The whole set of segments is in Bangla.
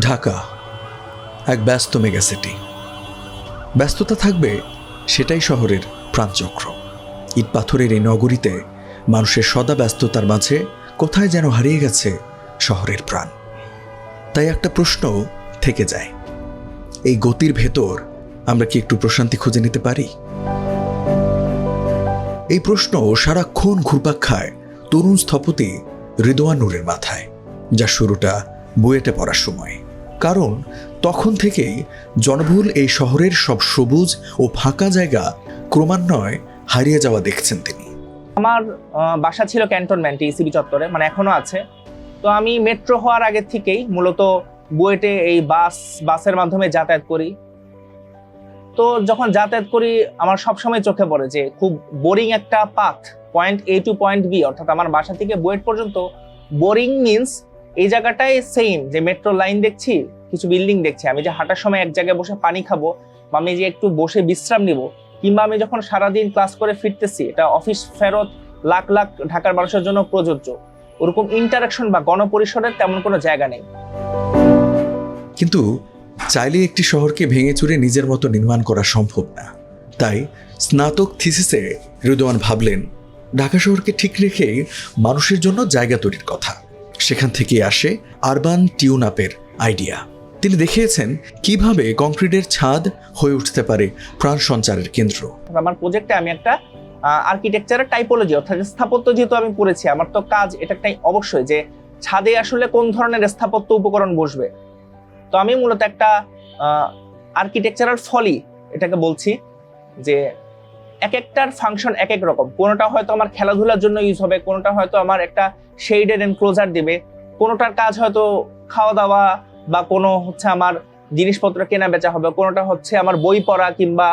ঢাকা, এক ব্যস্ত মেগাসিটি ব্যস্ততা থাকবে সেটাই শহরের প্রাণচক্র। ইট পাথরের এই নগরীতে মানুষের সদা ব্যস্ততার মাঝে কোথায় যেন হারিয়ে গেছে শহরের প্রাণ। তাই একটা প্রশ্ন থেকে যায়, এই গতির ভেতর আমরা কি একটু প্রশান্তি খুঁজে নিতে পারি? এই প্রশ্ন সারাক্ষণ ঘুরপাক খায় তরুণ স্থপতি রিদোয়ান মাথায়, যার শুরুটা বুয়েটে পড়ার সময়। কারণ তখন থেকেই জনবহুল এই শহরের সব সবুজ ও ফাঁকা জায়গা ক্রমান্বয়ে হারিয়ে যাওয়া দেখছেন তিনি। আমার বাসা ছিল ক্যান্টনমেন্টে ইসিবি চত্বরে মানে এখনও আছে। তো আমি মেট্রো হওয়ার আগে থেকেই মূলত বুয়েটে এই বাস, বাসের মাধ্যমে যাতায়াত করি। তো যখন যাতায়াত করি, আমার সবসময় চোখে পড়ে যে খুব বোরিং একটা path point A to point B অর্থাৎ আমার বাসা থেকে বুয়েট পর্যন্ত, বোরিং মিন্স এই জায়গাটাই সেম যে মেট্রো লাইন দেখছি, কিছু বিল্ডিং দেখছি। আমি যে হাঁটার সময় এক জায়গায় বসে পানি খাব বা আমি যে একটু বসে বিশ্রাম নিব, কিংবা আমি যখন সারাদিন ক্লাস করে ফিরতেছি, এটা অফিস ফেরত লাখ লাখ ঢাকার মানুষের জন্য প্রযোজ্য। ওরকম ইন্টারাকশন বা গণপরিসরের তেমন কোনো জায়গা নেই। কিন্তু চাইলে একটি শহরকে ভেঙে চুরে নিজের মতো নির্মাণ করা সম্ভব না। তাই স্নাতক থিসিসে রিদওয়ান ভাবলেন, ঢাকা শহরকে ঠিক রেখে মানুষের জন্য জায়গা তৈরির কথা। সেখান থেকে আসে আরবান টিউন আপের আইডিয়া। তিনি দেখিয়েছেন কীভাবে কংক্রিটের ছাদ হয়ে উঠতে পারে প্রাণ সঞ্চারের কেন্দ্র। আমার প্রজেক্টে আমি একটা আর্কিটেকচারের টাইপোলজি অর্থাৎ স্থাপত্য যেহেতু আমি পড়েছি আমার তো কাজ এটা একটাই অবশ্যই যে ছাদে আসলে কোন ধরনের স্থাপত্য উপকরণ বসবে। তো আমি মূলত একটা আর্কিটেকচারাল ফলি এটাকে বলছি যে এক একটার ফাংশন এক এক রকম। কোনোটা হয়তো আমার খেলাধুলার জন্য ইউজ হবে, কোনোটা হয়তো আমার একটা শেডেড এনক্লোজার দেবে। কোনোটার কাজ হয়তো খাওয়া দাওয়া বা কোনো হচ্ছে আমার জিনিসপত্র কেনা বেচা হবে, কোনোটা হচ্ছে আমার বই পড়া কিংবা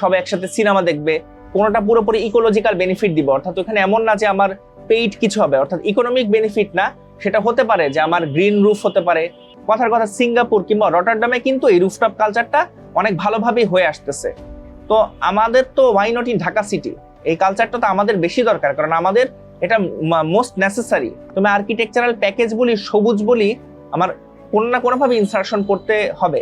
সবাই একসাথে সিনেমা দেখবে। কোনোটা পুরোপুরি ইকোলজিক্যাল বেনিফিট দিবে। অর্থাৎ ওখানে এমন না যে আমার পেইড কিছু হবে, অর্থাৎ ইকোনমিক বেনিফিট না, সেটা হতে পারে যে আমার গ্রিন রুফ হতে পারে। কথার কথা, সিঙ্গাপুর কিংবা রটারডামে কিন্তু এই রুফটপ কালচারটা অনেক ভালোভাবেই হয়ে আসতেছে। তো আমাদের তো why not in Dhaka city এই কালচারটা তো আমাদের বেশি দরকার, কারণ আমাদের এটা মোস্ট নেসেসারি তুমি আর্কিটেকচারাল প্যাকেজ বলি, সবুজ বলি, আমার কোনো না কোনোভাবে ইনসার্শন করতে হবে।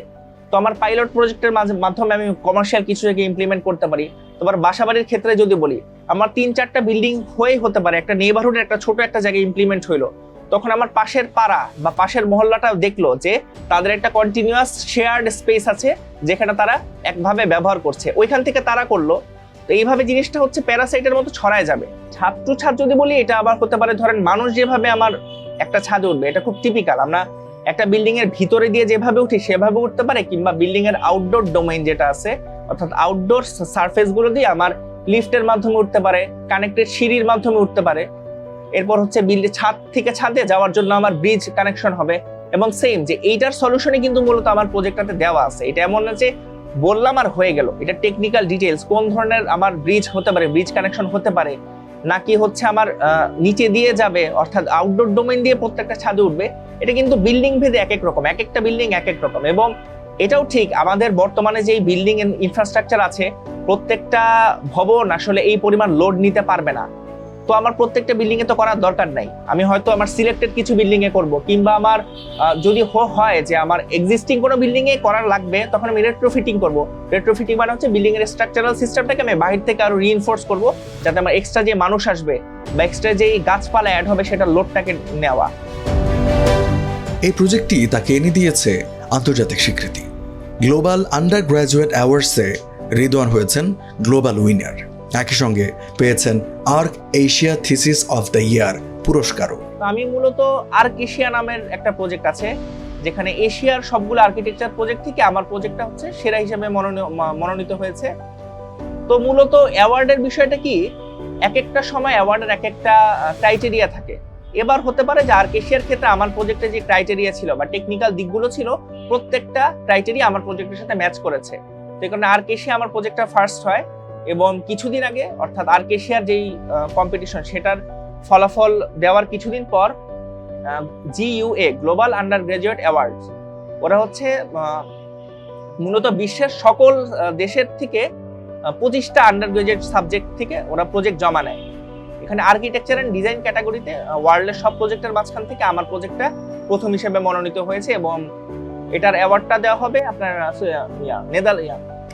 তো আমার পাইলট প্রজেক্টের মাধ্যমে আমি কমার্শিয়াল কিছু জায়গায় ইমপ্লিমেন্ট করতে পারি। তোমার বাসাবাড়ির ক্ষেত্রে যদি বলি, আমার তিন চারটা বিল্ডিং হয়ে হতে পারে। একটা নেইবারহুডের একটা ছোট একটা জায়গায় ইমপ্লিমেন্ট হইল। তখন আমার পাশের পাড়া বা পাশের মহল্লাটা দেখল যে তাদের একটা কন্টিনিউয়াস শেয়ার্ড স্পেস আছে, যেখানে তারা একভাবে ব্যবহার করছে। ওইখান থেকে তারা করল। তো এইভাবে জিনিসটা হচ্ছে প্যারাসাইটের মতো ছড়ায় যাবে। ছাদ যদি বলি, এটা আবার হতে পারে ধরেন মানুষ যেভাবে আমার একটা ছাদে উঠবে, এটা খুব টিপিক্যাল আমরা একটা বিল্ডিং এর ভিতরে দিয়ে যেভাবে উঠি, সেভাবে উঠতে পারে কিংবা বিল্ডিং এর আউটডোর ডোমেইন যেটা আছে, অর্থাৎ আউটডোর সারফেসগুলো দিয়ে আমার লিফটের মাধ্যমে উঠতে পারে কানেক্টেড সিঁড়ির মাধ্যমে উঠতে পারে। এরপর হচ্ছে বিল্ডিং ছাদ থেকে ছাদে যাওয়ার জন্য আমার ব্রিজ কানেকশন হবে এবং সেম যে এইটার সলিউশনে কিন্তু মূলত আমার প্রজেক্টটাতে দেওয়া আছে। এটা এমন না যে বললাম আর হয়ে গেল। এটা টেকনিক্যাল ডিটেলস কোন ধরনের আমার ব্রিজ হতে পারে ব্রিজ কানেকশন হতে পারে, নাকি হচ্ছে আমার নিচে দিয়ে যাবে, অর্থাৎ আউটডোর ডোমেন দিয়ে প্রত্যেকটা ছাদে উঠবে, এটা কিন্তু বিল্ডিং ভেদে এক এক রকম, এক একটা বিল্ডিং এক এক রকম এবং এটাও ঠিক আমাদের বর্তমানে যে বিল্ডিং ইনফ্রাস্ট্রাকচার আছে, প্রত্যেকটা ভবন আসলে এই পরিমাণ লোড নিতে পারবে না। তো আমার প্রত্যেকটা বিল্ডিং এ তো করার দরকার নাই। আমি হয়তো আমার সিলেক্টেড কিছু বিল্ডিং এ করব, কিংবা আমার যদি হয় যে আমার এক্সিস্টিং কোনো বিল্ডিং এ করার লাগবে, তখন আমি রেট্রোফিটিং করব। রেট্রোফিটিং মানে হচ্ছে বিল্ডিং এর স্ট্রাকচারাল সিস্টেমটাকে আমি বাহির থেকে আরও রিইনফোর্স করব, যাতে আমার এক্সট্রা যে মানুষ আসবে বা এক্সট্রা যেই গাছপালা অ্যাড হবে, সেটা লোডটাকে নেওয়া। এই প্রজেক্টটি তাকে এনে দিয়েছে আন্তর্জাতিক স্বীকৃতি। গ্লোবাল আন্ডার গ্র্যাজুয়েট অ্যাওয়ার্ডসে রিদওয়ান হয়েছেন গ্লোবাল উইনার একই সঙ্গে পেয়েছেন Arch Asia thesis of the year পুরস্কারও। আমি মূলত আর্ক এশিয়া নামের একটা প্রজেক্ট আছে, যেখানে এশিয়ার সবগুলো আর্কিটেকচার প্রজেক্ট থেকে আমার প্রজেক্টটা হচ্ছে সেরা হিসেবে মনোনী- মনোনীত হয়েছে। তো মূলত অ্যাওয়ার্ডের বিষয়টা কি? এক একটা সময় অ্যাওয়ার্ডের এক একটা ক্রাইটেরিয়া থাকে। এবার হতে পারে যে আর্ক এশিয়ার ক্ষেত্রে আমার প্রজেক্টে যে ক্রাইটেরিয়া ছিল বা টেকনিক্যাল দিকগুলো ছিল, প্রত্যেকটা ক্রাইটেরিয়া আমার প্রজেক্টের সাথে ম্যাচ করেছে। তো এই কারণে আর্ক এশিয়া আমার প্রজেক্টটা ফার্স্ট হয়। এবং কিছুদিন আগে, অর্থাৎ আর্ক এশিয়ার যেই কম্পিটিশন সেটার ফলাফল দেওয়ার কিছুদিন পর G U A global undergraduate awards ওরা হচ্ছে মূলত বিশ্বের সকল দেশের থেকে পঁচিশটা আন্ডার গ্রাজুয়েট সাবজেক্ট থেকে ওরা প্রজেক্ট জমা নেয়। এখানে আর্কিটেকচার অ্যান্ড ডিজাইন ক্যাটাগরিতে ওয়ার্ল্ডের সব প্রজেক্টের মাঝখান থেকে আমার প্রজেক্টটা প্রথম হিসেবে মনোনীত হয়েছে এবং এটার অ্যাওয়ার্ডটা দেওয়া হবে আপনার নেদার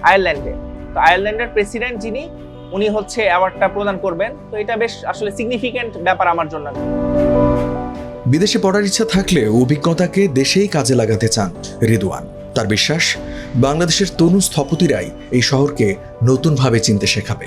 আয়ারল্যান্ডে তো আয়ারল্যান্ডের প্রেসিডেন্ট যিনি, উনি হচ্ছে অ্যাওয়ার্ডটা প্রদান করবেন। তো এটা বেশ আসলে সিগনিফিকেন্ট ব্যাপার আমার জন্য। বিদেশে পড়ার ইচ্ছা থাকলে অভিজ্ঞতাকে দেশেই কাজে লাগাতে চান রিদওয়ান। তার বিশ্বাস, বাংলাদেশের তরুণ স্থপতিরাই এই শহরকে নতুনভাবে চিনতে শেখাবে।